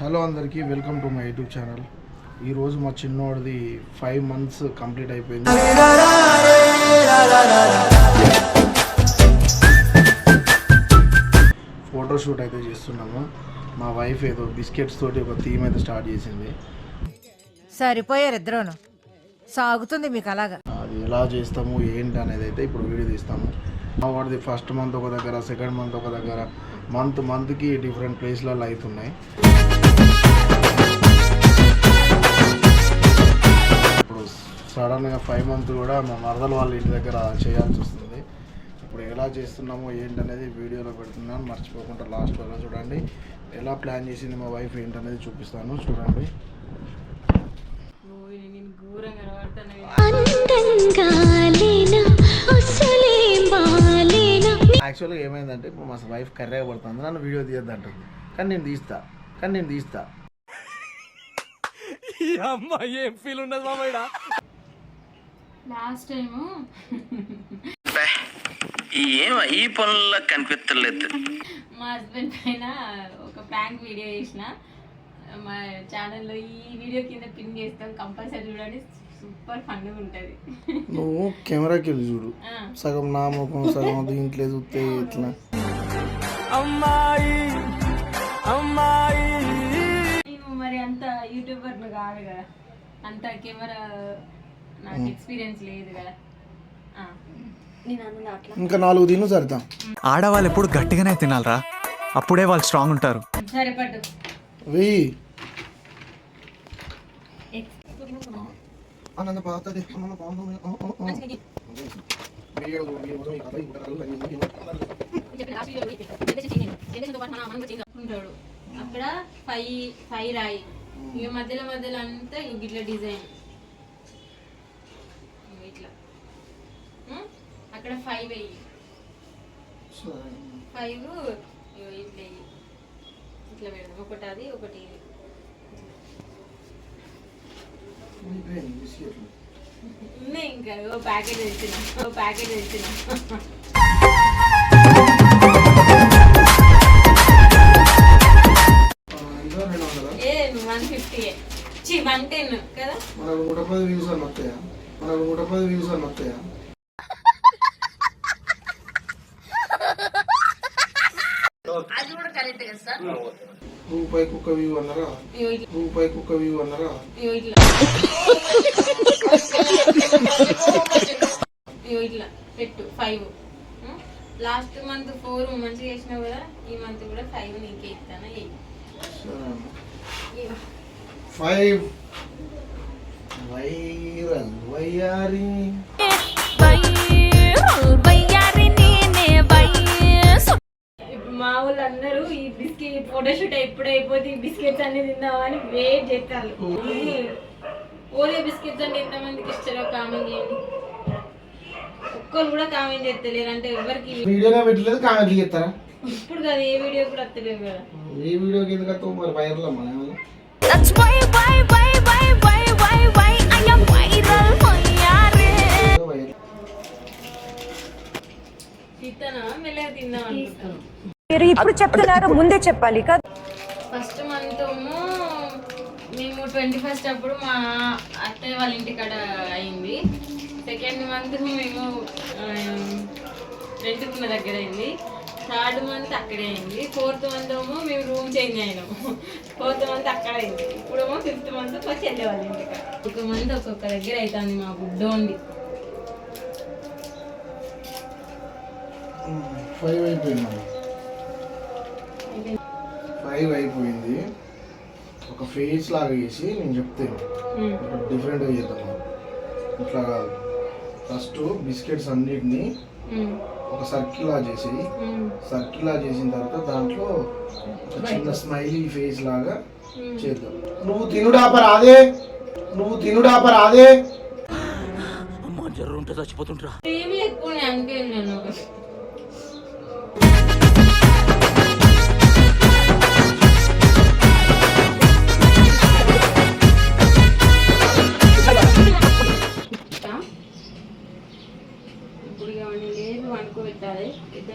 Hello అందరికీ welcome to my YouTube channel. ఈరోజు మా చిన్నోడిది ఫైవ్ మంత్స్ కంప్లీట్ అయిపోయింది. ఫోటోషూట్ అయితే చేస్తున్నాము. మా వైఫ్ ఏదో బిస్కెట్స్ తోటి ఒక థీమ్ అయితే స్టార్ట్ చేసింది. సరిపోయారు ఇద్దరును. సాగుతుంది మీకు అలాగా. అది ఎలా చేస్తాము ఏంటి అనేది అయితే ఇప్పుడు వీడియో తీస్తాము. వాడిది ఫస్ట్ మంత్ ఒక దగ్గర సెకండ్ మంత్ ఒక దగ్గర. మంత్ మంత్కి డిఫరెంట్ ప్లేస్లలో అవుతున్నాయి ఇప్పుడు సడన్గా ఫైవ్ మంత్ కూడా మా మరదల వాళ్ళ ఇంటి దగ్గర చేయాల్సి వస్తుంది. ఇప్పుడు ఎలా చేస్తున్నామో ఏంటి అనేది వీడియోలో పెడుతున్నాను. మర్చిపోకుండా లాస్ట్ వరకు చూడండి. ఎలా ప్లాన్ చేసింది మా వైఫ్ ఏంటనేది చూపిస్తాను. చూడండి. యాక్చువల్గా ఏమైందంటే ఇప్పుడు మా వైఫ్ కర్రెగా పడుతుంది నన్ను వీడియో తీయద్దు అంటుంది. కానీ నేను తీస్తా కానీ నేను తీస్తా. లాస్ట్ టైము ఏం ఈ పనుల్లో కనిపించలేదు మా హస్బెండ్ పైన ఒక ప్రాంక్ వీడియో చేసిన. మా ఛానల్లో ఈ వీడియో కింద పిన్ చేస్తాం కంపల్సరీ చూడండి. సూపర్ ఉంటుంది. నువ్వు కెమెరాకి వెళ్ళి చూడు. సగం నా ముఖం సగం దీంట్లో చూస్తే ఇట్లా నేను మరి అంత యూట్యూబర్ను కాదు కదా? అంత కెమెరా నాకు ఎక్స్పీరియన్స్ లేదు కదా? ఇంకా నాలుగు తిను సరితాం. ఆడవాళ్ళు ఎప్పుడు గట్టిగానే తినాలరా. అప్పుడే వాళ్ళు స్ట్రాంగ్ ఉంటారు. సరే పట్టు. వెయ్యి. ఉంటాడు అక్కడ ఫైవ్ ఫైవ్ రాయి. ఇక మధ్యలో మధ్యలో అంతా ఇట్లా డిజైన్. ఇట్లా? అక్కడ ఫైవ్ వెయ్యి. ఫైవ్ ఇట్లా ఇట్లా పెడదాం. ఒకటి అది ఒకటి ఇది ఉన్నాయి ఇంకా ఓ ప్యాకెట్ తెచ్చిన ఓ ప్యాకెట్ తెచ్చిన. ఏ వన్ ఫిఫ్టీ చి వన్ టెన్ కదా? మనకు నూట పది వ్యూస్ అని వస్తాయా మనకు నూట పది వ్యూస్ అని వస్తాయా అది కూడా కరెక్ట్ కదా సార్? రూపాయికి ఒక వ్యూ అన్నారా? ఇగో ఇట్లా రూపాయికి ఒక వ్యూ అన్నారా? ఇగో ఇట్లా ఇగో ఇట్లా పెట్టు ఫైవ్ లాస్ట్ మంత్ ఫోర్ మంచిగా చేసినావు కదా ఈ మంత్ కూడా ఫైవ్ నీకే ఇస్తాను ఫైవ్ వైరల్ వయ్యారి ఇప్పుడు మా వాళ్ళు అందరూ ఈ బిస్కెట్ ఫోటోషూట్ ఎప్పుడు అయిపోతే ఈ బిస్కెట్స్ అన్ని తిందామని వెయిట్ చేస్తారు ఓరియో బిస్కెట్స్ అంటే ఎంతమందికి ఇస్తారో కామెంట్ చేయండి. ఒక్కరు కూడా కామెంట్ చేస్తలేరు అంటే ఎవరికి వీడియోలో పెట్టలేదు కామెంట్లు చేస్తారా ఇప్పుడు కదా ఏ వీడియో కూడా వస్తలేవు కదా. వీడియోకి ఎందుకు వస్తావు? మరి వైరల్ అమ్మా ఏమన్నా? That's why, why, why, why, why, why, why I am viral, voyare. Viral. తిత్తానా? మెల్లగా తిందాం అనుకుంటాను మీరు ఇప్పుడు చెప్తున్నారు ముందే చెప్పాలి కదా. ఫస్ట్ మంత్ మేము ట్వంటీ ఫస్ట్ అప్పుడు మా అత్తయ్య వాళ్ళ ఇంటికాడ అయింది. సెకండ్ మంత్ మేము రెంట్కున్న దగ్గర అయింది. థర్డ్ మంత్ అక్కడే అయింది. ఫోర్త్ మంత్ ఏమో మేము రూమ్ చేంజ్ అయినాము ఫోర్త్ మంత్ అక్కడ అయింది. ఇప్పుడేమో ఫిఫ్త్ మంత్ మా చెల్లె వాళ్ళ ఇంటికాడ. ఒక మంత్ ఒక్కొక్క దగ్గర అవుతుంది మా గుడ్డోండి ఫైవ్ అయిపోయింది ఫేస్ లాగా వేసి నేను చెప్తాను ఒక డిఫరెంట్గా చేద్దాం. ఇట్లా కాదు ఫస్ట్ బిస్కెట్స్ అన్నిటిని ఒక సర్కిల్ లా చేసి సర్కిల్ లా చేసిన తర్వాత దాంట్లో చిన్న స్మైలీ ఫేస్ లాగా చేద్దాం. నువ్వు తినుడాప రాదే నువ్వు తినుడాప రాదే ఏమి ఎక్కువ అందుకే నేను.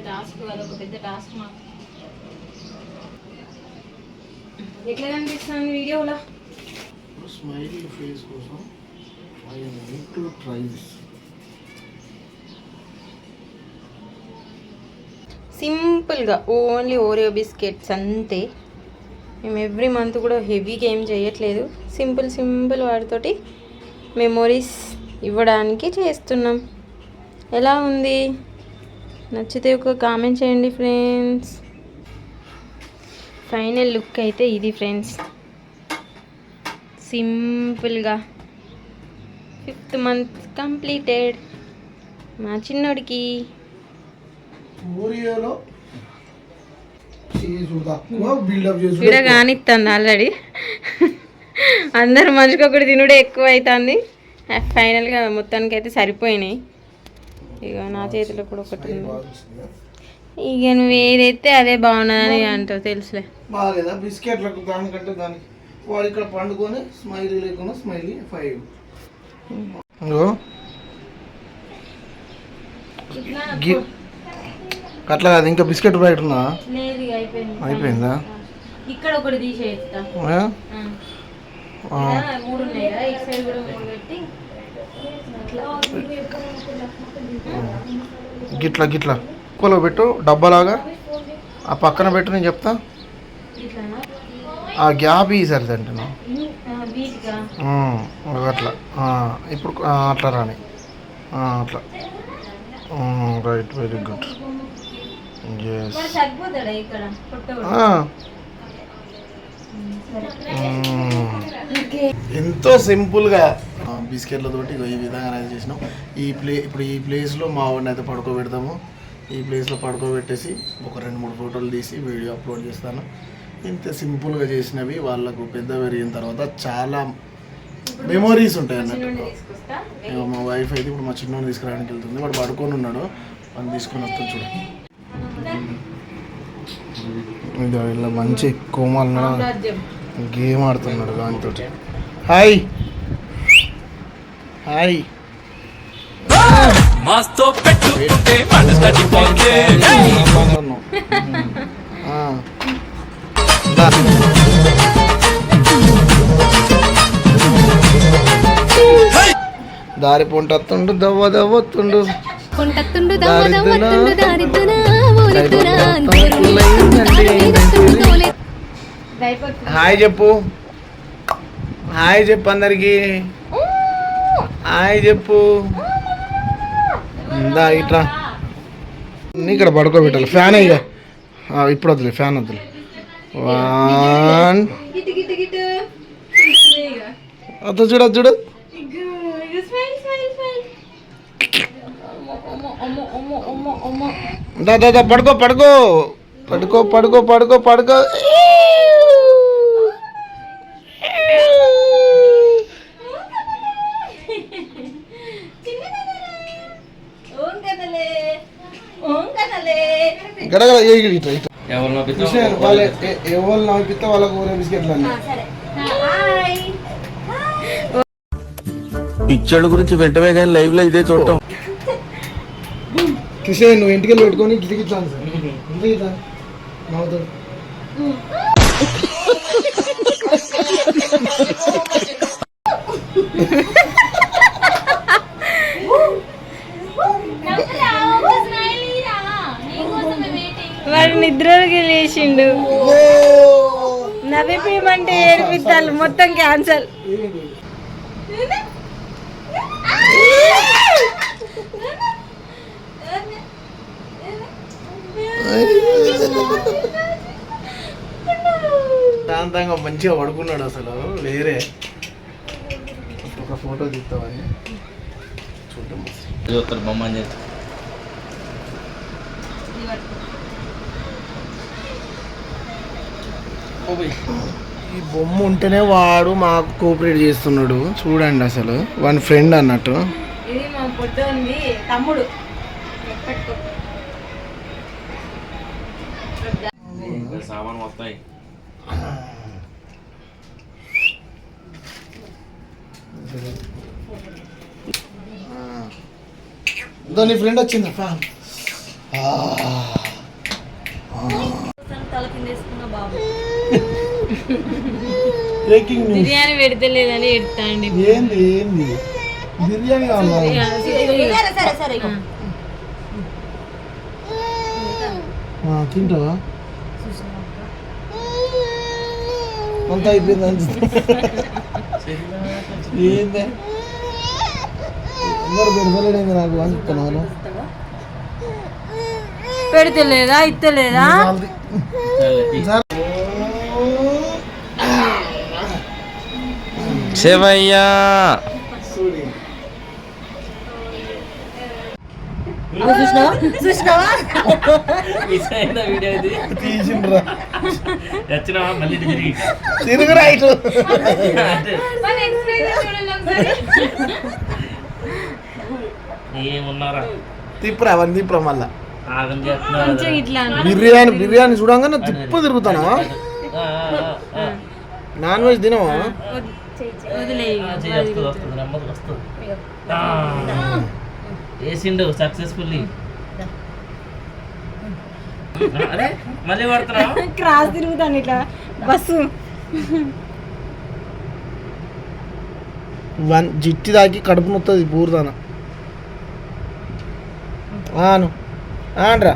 టాస్క్ అదొక పెద్ద టాస్క్ మాకు ఎట్లా కనిపిస్తుంది వీడియోలో? స్మైలీ ఫేస్ కోసం I need to try this సింపుల్గా ఓన్లీ ఓరియో బిస్కెట్స్ అంతే. మేము ఎవ్రీ మంత్ కూడా హెవీగా ఏం చేయట్లేదు. సింపుల్ సింపుల్ వాటితోటి మెమొరీస్ ఇవ్వడానికి చేస్తున్నాం. ఎలా ఉంది? నచ్చితే ఒక కామెంట్ చేయండి ఫ్రెండ్స్. ఫైనల్ లుక్ అయితే ఇది ఫ్రెండ్స్. సింపుల్గా ఫిఫ్త్ మంత్ కంప్లీటెడ్ మా చిన్నోడికి. కానిస్తుంది ఆల్రెడీ అందరు మనిషికొకటి తినుడే ఎక్కువ అవుతుంది ఫైనల్గా మొత్తానికి అయితే సరిపోయినాయి. ఇక నా చేతిలో కూడా ఒకటి ఉంది. ఇక నువ్వు ఏదైతే అదే బాగున్నదని అంటావు తెలుసులే. బాగాలేదా? బిస్కెట్లకు దానికంటే దానికి వాడు ఇక్కడ పండుకొని స్మైలీ లేకుండా స్మైలీ ఫైవ్. అట్లా కాదు ఇంకా బిస్కెట్ ప్యాకెట్ ఉందా? అయిపోయింది. ఇక్కడ ఒకటి తీసేస్తా ఆ? ఆ. మూడు ఉన్నాయి కదా ఇటు సైడ్ కూడా మూడు పెట్టి గిట్లా గిట్లా. కులో పెట్టు డబ్బాలాగా. ఆ పక్కన పెట్టు నేను చెప్తా. ఆ గ్యాప్ ఈసారి తింటున్నా అట్లా. ఇప్పుడు అట్లా రాని. అట్లా. Right very good. ఎస్ ఎంతో సింపుల్గా బిస్కెట్లతోటి ఇగో ఈ విధంగా అనేది చేసినాం. ఈ ప్లే ఇప్పుడు ఈ ప్లేస్లో మా వాడిని అయితే పడుకోబెడతాము. ఈ ప్లేస్లో పడుకోబెట్టేసి ఒక రెండు మూడు ఫోటోలు తీసి వీడియో అప్లోడ్ చేస్తాను. ఇంత సింపుల్గా చేసినవి వాళ్ళకు పెద్ద పెరిగిన తర్వాత చాలా మెమొరీస్ ఉంటాయి అన్నట్టు. మా వైఫ్ అయితే ఇప్పుడు మా చిన్నోని తీసుకురావడానికి వెళ్తుంది. వాడు పడుకొని ఉన్నాడు. వాడిని తీసుకొని వస్తాను చూడు. ఇది ఇలా మంచి కోమాలు గేమ్ ఆడుతున్నాడు దాంతో హాయ్! హాయ్. మాస్తో పెట్టుకుంటే మనసటి పోతే. ఆ. దా. దారి పొంటత్తుండు దవ్వ దవ్వత్తుండు. కొంటత్తుండు దారిద్దునా, దారిద్దునా? ఊరిద్దునా. హాయ్ చెప్పు. హాయ్ చెప్పు అందరికి. హాయ్ చెప్పు. దా ఇట్రా. నీ ఇక్కడ పడుకోబెట్టాలి. ఫ్యాన్ ఇక ఆ, ఇప్పుడు వద్దులే ఫ్యాన్ వద్దులే వన్ వద్దు చూడు చూడు. స్మైల్ స్మైల్ స్మైల్ అమ్మో అమ్మో అమ్మో అమ్మో అమ్మో. దా దా దా పడుకో పడుకో. పడుకో పడుకో పడుకో పడుకో ఓం కదలే ఓం కదలే గడగడ ఎవరు నవ్వితే వాళ్ళకు ఊరే బిస్కెట్లు అన్నీ. పిచ్చోళ్ళ గురించి వెంటనే కానీ లైవ్లో ఇదే చూడటం. కృష్ణ నువ్వు ఇంటికి వెళ్ళి పెట్టుకొని గిట్లా అని సార్. ఇంటికి గిట్లా నవ్వుతాడు. లేచిండు నవ్విపోయమంటే ఏడిపిస్తాను మొత్తం క్యాన్సల్. శాంతంగా మంచిగా పడుకున్నాడు అసలు వేరే. ఒక ఫోటో తీస్తామని చూద్దాం. చూస్తారు బొమ్మ అని ఈ బొమ్మ ఉంటేనే వాడు మాకు కోఆపరేట్ చేస్తున్నాడు. చూడండి అసలు. వాని ఫ్రెండ్ అన్నట్టు. ఇది మా పొద్దుంది తమ్ముడు. సామాన్ వస్తాయి. నీ ఫ్రెండ్ వచ్చింది. బ్రేకింగ్ న్యూస్ బిర్యానీ పెడితే లేదని ఎడతాండి ఏంది ఏంది? బిర్యానీ కావాలి? ఆ, తింటావా? అంతా అయిపోయింది? ఏంది? అందరు పెడతలేడేంది నాకు అని చెప్తున్నాను పెడితే లేదా శివయ్యా. తిరుగురా ఇటు. అంటే ఏమున్నారా? తిప్పురా అవన్నీ తిప్పురా మళ్ళా. బిర్యానీ బిర్యానీ చూడంగానే తిప్పు తిరుగుతానా నాన్ వెజ్ తినవా? వస్తుంది వస్తుంది నెమ్మది వస్తుంది. ఆ, వేసిండు సక్సెస్ఫుల్లీ అరే మళ్ళీ క్రాస్ తిరుగుతాను ఇట్లా. బస్సు. వన్ జిట్టి దాకి కడుపు నొత్తది పూర్దాన ఆను. ఆండ్రా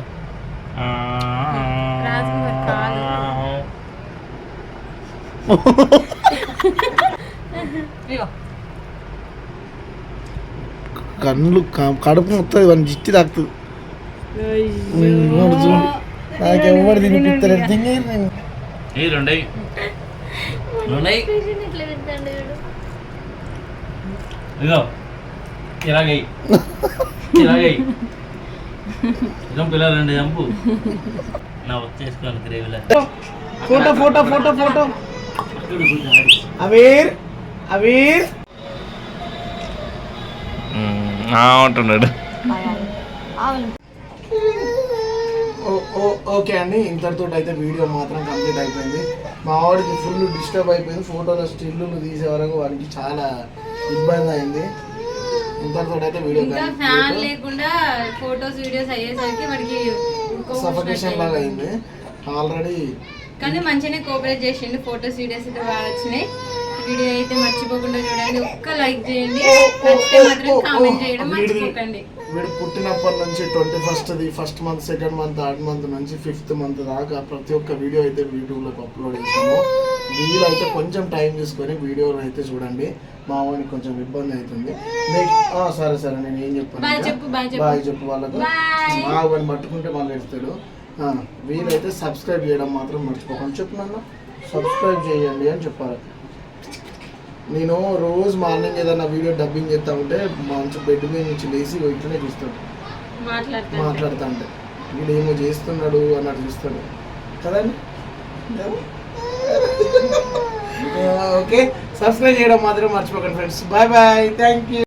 కళ్ళు కడుపు నొత్తది వన్ జిట్టి తాకుతుంది. నాకెవ్వరు తినిపిస్తలేదు తిని ఏ రెండై. రెండై. ఇగో ఇలాగై ఇలాగై జంపు ఇలా రెండు జంపు నా గ్రేవీలో photo photo photo photo. Aveer Aveer ఉంటున్నాడు ఓ- ఓ- ఓకే అండి. ఇంతటితో అయితే వీడియో మాత్రం కంప్లీట్ అయిపోయింది. మా వాడికి ఫుల్ డిస్టర్బ్ అయిపోయింది. ఫోటోలో స్టిల్లు తీసే వరకు వాడికి చాలా ఇబ్బంది అయింది. ఇంతటితో అయితే వీడియో ఫ్యాన్ లేకుండా ఫొటోస్ వీడియోస్ అయ్యేసరికి మనకి సఫకేషన్ లాగా అయింది. ఆల్రెడీ కానీ మంచిగానే కోఆపరేట్ చేసిండు. ఫొటోస్ వీడియోస్ అయితే బాగా వచ్చినాయి. వీడియో అయితే మర్చిపోకుండా చూడండి. ఒక్క లైక్ చేయండి. నచ్చితే మాత్రం కామెంట్ చేయడం మర్చిపోకండి. వీడు పుట్టినప్పటి నుంచి ట్వంటీ ఫస్ట్ది first month second month third month నుంచి ఫిఫ్త్ మంత్ దాకా ప్రతి ఒక్క వీడియో అయితే యూట్యూబ్లోకి అప్లోడ్ చేసాము వీలైతే కొంచెం టైం తీసుకొని వీడియోని అయితే చూడండి. మా వాడికి కొంచెం ఇబ్బంది అవుతుంది. నెక్స్ట్ ఆ, సరే సరే నేను ఏం చెప్పాను బాయ్ ఇంకా? చెప్పు, వాళ్ళకు. మా వాడిని పట్టుకుంటే మళ్ళీ ఎడతాడు ఆ, వీలైతే సబ్స్క్రైబ్ చేయడం మాత్రం మర్చిపోకండి. చెప్పు నాన్న సబ్స్క్రైబ్ చేయండి అని చెప్పాలి నేను రోజు మార్నింగ్ ఏదైనా వీడియో డబ్బింగ్ చేస్తా ఉంటే మంచి బెడ్ మీద నుంచి లేచి ఇట్లనే చూస్తాడు. మాట్లాడుతా ఉంటే వీడు ఏమో చేస్తున్నాడు అన్నట్టు చూస్తాడు. కదండి? ఓకే సబ్స్క్రైబ్ చేయడం మాత్రం మర్చిపోకండి friends. Bye bye thank you